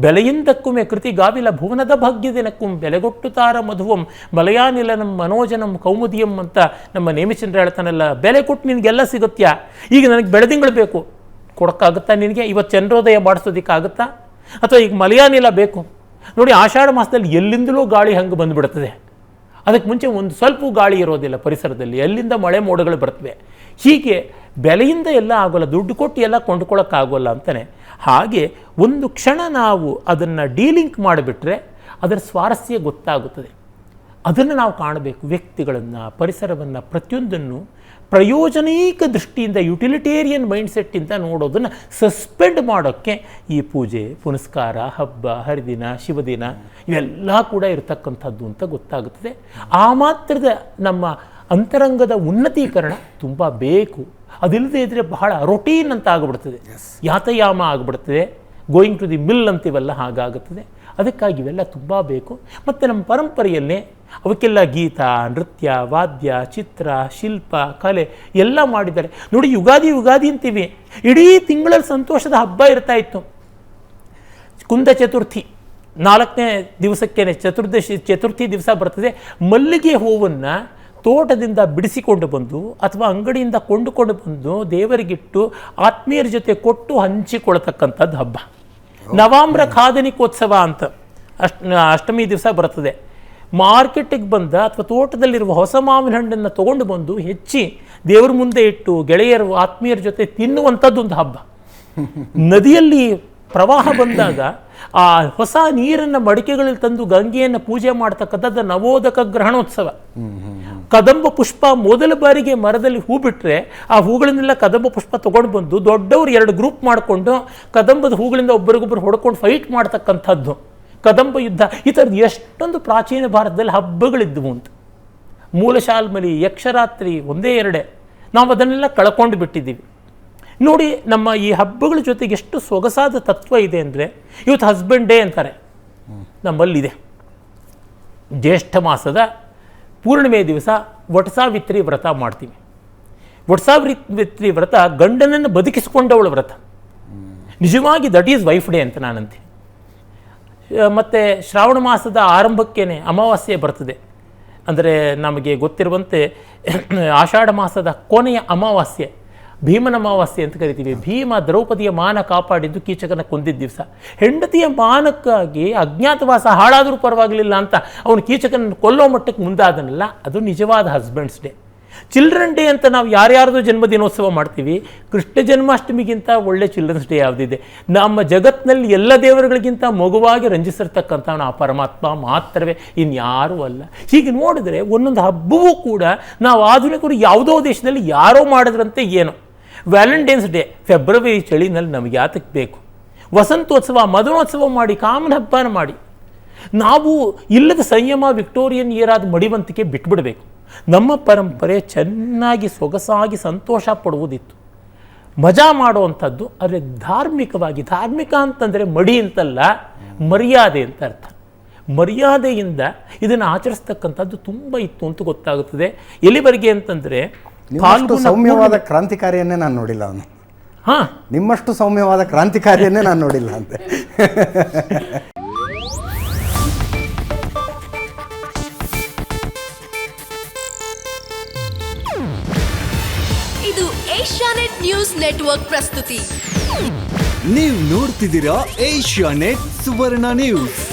ಬೆಲೆಯಿಂದಕ್ಕುಮೆ ಕೃತಿ ಗಾವಿಲ ಭುವನದ ಭಾಗ್ಯದಿನಕ್ಕುಂ ಬೆಲೆಗೊಟ್ಟುತಾರ ಮಧುವಂ, ಮಲಯಾನಿಲನಂ, ಮನೋಜನಂ, ಕೌಮುದಿಯಂ ಅಂತ ನಮ್ಮ ನೇಮಿಚಂದ್ರ ಹೇಳ್ತಾನಲ್ಲ, ಬೆಲೆ ಕೊಟ್ಟು ನಿನಗೆಲ್ಲ ಸಿಗುತ್ತ್ಯಾ ಈಗ ನನಗೆ ಬೆಳೆದಿಂಗಳು ಬೇಕು. ಕೊಡೋಕ್ಕಾಗುತ್ತಾ ನಿನಗೆ? ಇವತ್ತು ಚಂದ್ರೋದಯ ಮಾಡಿಸೋದಕ್ಕಾಗುತ್ತಾ? ಅಥವಾ ಈಗ ಮಲಯಾನಿಲ ಬೇಕು? ನೋಡಿ, ಆಷಾಢ ಮಾಸದಲ್ಲಿ ಎಲ್ಲಿಂದಲೂ ಗಾಳಿ ಹಂಗೆ ಬಂದುಬಿಡ್ತದೆ. ಅದಕ್ಕೆ ಮುಂಚೆ ಒಂದು ಸ್ವಲ್ಪ ಗಾಳಿ ಇರೋದಿಲ್ಲ ಪರಿಸರದಲ್ಲಿ. ಎಲ್ಲಿಂದ ಮಳೆ ಮೋಡಗಳು ಬರ್ತವೆ. ಹೀಗೆ ಬೆಲೆಯಿಂದ ಎಲ್ಲ ಆಗೋಲ್ಲ, ದುಡ್ಡು ಕೊಟ್ಟು ಎಲ್ಲ ಕೊಂಡ್ಕೊಳ್ಳೋಕ್ಕಾಗೋಲ್ಲ ಅಂತಲೇ ಹಾಗೆ ಒಂದು ಕ್ಷಣ ನಾವು ಅದನ್ನು ಡೀಲಿಂಕ್ ಮಾಡಿಬಿಟ್ರೆ ಅದರ ಸ್ವಾರಸ್ಯ ಗೊತ್ತಾಗುತ್ತದೆ. ಅದನ್ನು ನಾವು ಕಾಣಬೇಕು ವ್ಯಕ್ತಿಗಳನ್ನು, ಪರಿಸರವನ್ನು, ಪ್ರತಿಯೊಂದನ್ನು ಪ್ರಯೋಜನೀಕ ದೃಷ್ಟಿಯಿಂದ ಯುಟಿಲಿಟೇರಿಯನ್ ಮೈಂಡ್ಸೆಟ್ಟಿಂದ ನೋಡೋದನ್ನು ಸಸ್ಪೆಂಡ್ ಮಾಡೋಕ್ಕೆ ಈ ಪೂಜೆ, ಪುನಸ್ಕಾರ, ಹಬ್ಬ, ಹರಿದಿನ, ಶಿವದಿನ ಇವೆಲ್ಲ ಕೂಡ ಇರತಕ್ಕಂಥದ್ದು ಅಂತ ಗೊತ್ತಾಗುತ್ತದೆ. ಆ ಮಾತ್ರದ ನಮ್ಮ ಅಂತರಂಗದ ಉನ್ನತೀಕರಣ ತುಂಬ ಬೇಕು. ಅದಿಲ್ಲದೆ ಇದ್ದರೆ ಬಹಳ ರೊಟೀನ್ ಅಂತ ಆಗಿಬಿಡ್ತದೆ. ಯಾತಯಾಮ ಆಗಿಬಿಡ್ತದೆ. ಗೋಯಿಂಗ್ ಟು ದಿ ಮಿಲ್ ಅಂತಿವೆಲ್ಲ ಹಾಗಾಗುತ್ತದೆ. ಅದಕ್ಕಾಗಿ ಇವೆಲ್ಲ ತುಂಬ ಬೇಕು. ಮತ್ತು ನಮ್ಮ ಪರಂಪರೆಯಲ್ಲೇ ಅವಕ್ಕೆಲ್ಲ ಗೀತ ನೃತ್ಯ ವಾದ್ಯ ಚಿತ್ರ ಶಿಲ್ಪ ಕಲೆ ಎಲ್ಲ ಮಾಡಿದ್ದಾರೆ. ನೋಡಿ ಯುಗಾದಿ ಯುಗಾದಿ ಅಂತೀವಿ. ಇಡೀ ತಿಂಗಳಲ್ಲಿ ಸಂತೋಷದ ಹಬ್ಬ ಇರ್ತಾ ಇತ್ತು. ಕುಂದ ಚತುರ್ಥಿ ನಾಲ್ಕನೇ ದಿವಸಕ್ಕೇನೆ ಚತುರ್ದಶಿ ಚತುರ್ಥಿ ದಿವಸ ಬರ್ತದೆ. ಮಲ್ಲಿಗೆ ಹೂವನ್ನು ತೋಟದಿಂದ ಬಿಡಿಸಿಕೊಂಡು ಬಂದು ಅಥವಾ ಅಂಗಡಿಯಿಂದ ಕೊಂಡುಕೊಂಡು ಬಂದು ದೇವರಿಗಿಟ್ಟು ಆತ್ಮೀಯರ ಜೊತೆ ಕೊಟ್ಟು ಹಂಚಿಕೊಳ್ತಕ್ಕಂಥದ್ದು ಹಬ್ಬ. ನವಾಮ್ರ ಖಾದನಿಕೋತ್ಸವ ಅಂತ ಅಷ್ಟ ಅಷ್ಟಮಿ ದಿವಸ ಬರ್ತದೆ. ಮಾರ್ಕೆಟಿಗೆ ಬಂದ ಅಥವಾ ತೋಟದಲ್ಲಿರುವ ಹೊಸ ಮಾವಿನ ಹಣ್ಣನ್ನು ತೊಗೊಂಡು ಬಂದು ಹೆಚ್ಚಿ ದೇವ್ರ ಮುಂದೆ ಇಟ್ಟು ಗೆಳೆಯರು ಆತ್ಮೀಯರ ಜೊತೆ ತಿನ್ನುವಂಥದ್ದು ಒಂದು ಹಬ್ಬ. ನದಿಯಲ್ಲಿ ಪ್ರವಾಹ ಬಂದಾಗ ಆ ಹೊಸ ನೀರನ್ನು ಮಡಿಕೆಗಳಲ್ಲಿ ತಂದು ಗಂಗೆಯನ್ನು ಪೂಜೆ ಮಾಡ್ತಕ್ಕಂಥದ್ದು ನವೋದಕ ಗ್ರಹಣೋತ್ಸವ. ಕದಂಬ ಪುಷ್ಪ ಮೊದಲ ಬಾರಿಗೆ ಮರದಲ್ಲಿ ಹೂ ಬಿಟ್ಟರೆ ಆ ಹೂಗಳನ್ನೆಲ್ಲ ಕದಂಬ ಪುಷ್ಪ ತೊಗೊಂಡು ಬಂದು ದೊಡ್ಡವರು ಎರಡು ಗ್ರೂಪ್ ಮಾಡಿಕೊಂಡು ಕದಂಬದ ಹೂಗಳಿಂದ ಒಬ್ಬರಿಗೊಬ್ಬರು ಹೊಡ್ಕೊಂಡು ಫೈಟ್ ಮಾಡ್ತಕ್ಕಂಥದ್ದು. ಕದಂಬ ಯುದ್ಧ. ಈ ಥರದ್ದು ಎಷ್ಟೊಂದು ಪ್ರಾಚೀನ ಭಾರತದಲ್ಲಿ ಹಬ್ಬಗಳಿದ್ದವು ಅಂತ. ಮೂಲಶಾಲ್ಮಲಿ, ಯಕ್ಷರಾತ್ರಿ ಒಂದೇ ಎರಡೇ. ನಾವು ಅದನ್ನೆಲ್ಲ ಕಳ್ಕೊಂಡು ಬಿಟ್ಟಿದ್ದೀವಿ. ನೋಡಿ, ನಮ್ಮ ಈ ಹಬ್ಬಗಳ ಜೊತೆಗೆ ಎಷ್ಟು ಸೊಗಸಾದ ತತ್ವ ಇದೆ ಅಂದರೆ, ಇವತ್ತು ಹಸ್ಬೆಂಡ್ ಡೇ ಅಂತಾರೆ. ನಮ್ಮಲ್ಲಿದೆ. ಜ್ಯೇಷ್ಠ ಮಾಸದ ಪೂರ್ಣಿಮೆ ದಿವಸ ವಟಸಾವಿತ್ರಿ ವ್ರತ ಮಾಡ್ತೀವಿ. ವಟಸಾವಿತ್ರಿ ವ್ರತ ಗಂಡನನ್ನು ಬದುಕಿಸಿಕೊಂಡವಳ ವ್ರತ. ನಿಜವಾಗಿ ದಟ್ ಈಸ್ ವೈಫ್ ಡೇ ಅಂತ ನಾನಂತೆ ಮತ್ತು ಶ್ರಾವಣ ಮಾಸದ ಆರಂಭಕ್ಕೇನೆ ಅಮಾವಾಸ್ಯೆ ಬರ್ತದೆ. ಅಂದರೆ ನಮಗೆ ಗೊತ್ತಿರುವಂತೆ ಆಷಾಢ ಮಾಸದ ಕೊನೆಯ ಅಮಾವಾಸ್ಯೆ. ಭೀಮನ ಅಮಾವಾಸ್ಯೆ ಅಂತ ಕರಿತೀವಿ. ಭೀಮ ದ್ರೌಪದಿಯ ಮಾನ ಕಾಪಾಡಿದ್ದು ಕೀಚಕನ ಕೊಂದಿದ್ದ ದಿವಸ. ಹೆಂಡತಿಯ ಮಾನಕ್ಕಾಗಿ ಅಜ್ಞಾತವಾಸ ಹಾಳಾದರೂ ಪರವಾಗಿಲ್ಲ ಅಂತ ಅವನು ಕೀಚಕನ ಕೊಲ್ಲೋ ಮಟ್ಟಕ್ಕೆ ಮುಂದಾದನಲ್ಲ, ಅದು ನಿಜವಾದ ಹಸ್ಬೆಂಡ್ಸ್ ಡೇ ಚಿಲ್ಡ್ರನ್ ಡೇ ಅಂತ ನಾವು ಯಾರ್ಯಾರ್ದು ಜನ್ಮದಿನೋತ್ಸವ ಮಾಡ್ತೀವಿ. ಕೃಷ್ಣ ಜನ್ಮಾಷ್ಟಮಿಗಿಂತ ಒಳ್ಳೆ ಚಿಲ್ಡ್ರನ್ಸ್ ಡೇ ಯಾವುದಿದೆ. ನಮ್ಮ ಜಗತ್ತಿನಲ್ಲಿ ಎಲ್ಲ ದೇವರುಗಳಿಗಿಂತ ಮಗುವಾಗಿ ರಂಜಿಸಿರ್ತಕ್ಕಂಥ ಆ ಪರಮಾತ್ಮ ಮಾತ್ರವೇ, ಇನ್ಯಾರೂ ಅಲ್ಲ. ಹೀಗೆ ನೋಡಿದ್ರೆ ಒಂದೊಂದು ಹಬ್ಬವೂ ಕೂಡ ನಾವು ಆಧುನಿಕರು ಯಾವುದೋ ದೇಶದಲ್ಲಿ ಯಾರೋ ಮಾಡಿದ್ರಂತೆ ಏನೋ. ವ್ಯಾಲೆಂಟೈನ್ಸ್ ಡೇ, ಫೆಬ್ರವರಿ ಚಳಿನಲ್ಲಿ ನಮಗೆ ಯಾತಕ್ಕೆ ಬೇಕು. ವಸಂತೋತ್ಸವ, ಮದನೋತ್ಸವ ಮಾಡಿ, ಕಾಮನ ಹಬ್ಬನ ಮಾಡಿ. ನಾವು ಇಲ್ಲದ ಸಂಯಮ, ವಿಕ್ಟೋರಿಯನ್ ಏರಾದ ಮಡಿವಂತಿಕೆ ಬಿಟ್ಬಿಡಬೇಕು. ನಮ್ಮ ಪರಂಪರೆ ಚೆನ್ನಾಗಿ, ಸೊಗಸಾಗಿ, ಸಂತೋಷ ಪಡುವುದಿತ್ತು. ಮಜಾ ಮಾಡುವಂಥದ್ದು, ಆದರೆ ಧಾರ್ಮಿಕವಾಗಿ, ಧಾರ್ಮಿಕ ಅಂತಂದರೆ ಮಡಿ ಅಂತಲ್ಲ, ಮರ್ಯಾದೆ ಅಂತ ಅರ್ಥ. ಮರ್ಯಾದೆಯಿಂದ ಇದನ್ನು ಆಚರಿಸ್ತಕ್ಕಂಥದ್ದು ತುಂಬ ಇತ್ತು ಅಂತ ಗೊತ್ತಾಗುತ್ತದೆ. ಎಲ್ಲಿವರೆಗೆ ಅಂತಂದರೆ ನಿಮ್ಮಷ್ಟು ಸೌಮ್ಯವಾದ ಕ್ರಾಂತಿಕಾರಿಯನ್ನೇ ನಾನು ನೋಡಿಲ್ಲ ಅವನು. ಹಾ. ನಿಮ್ಮಷ್ಟು ಸೌಮ್ಯವಾದ ಕ್ರಾಂತಿಕಾರಿಯನ್ನೇ ನಾನು ನೋಡಿಲ್ಲ ಅಂತೆ. ಇದು ಏಷ್ಯಾನೆಟ್ ನ್ಯೂಸ್ ನೆಟ್ವರ್ಕ್ ಪ್ರಸ್ತುತಿ. ನೀವು ನೋಡ್ತಿದ್ದೀರಾ ಏಷ್ಯಾ ನೆಟ್ ಸುವರ್ಣ ನ್ಯೂಸ್.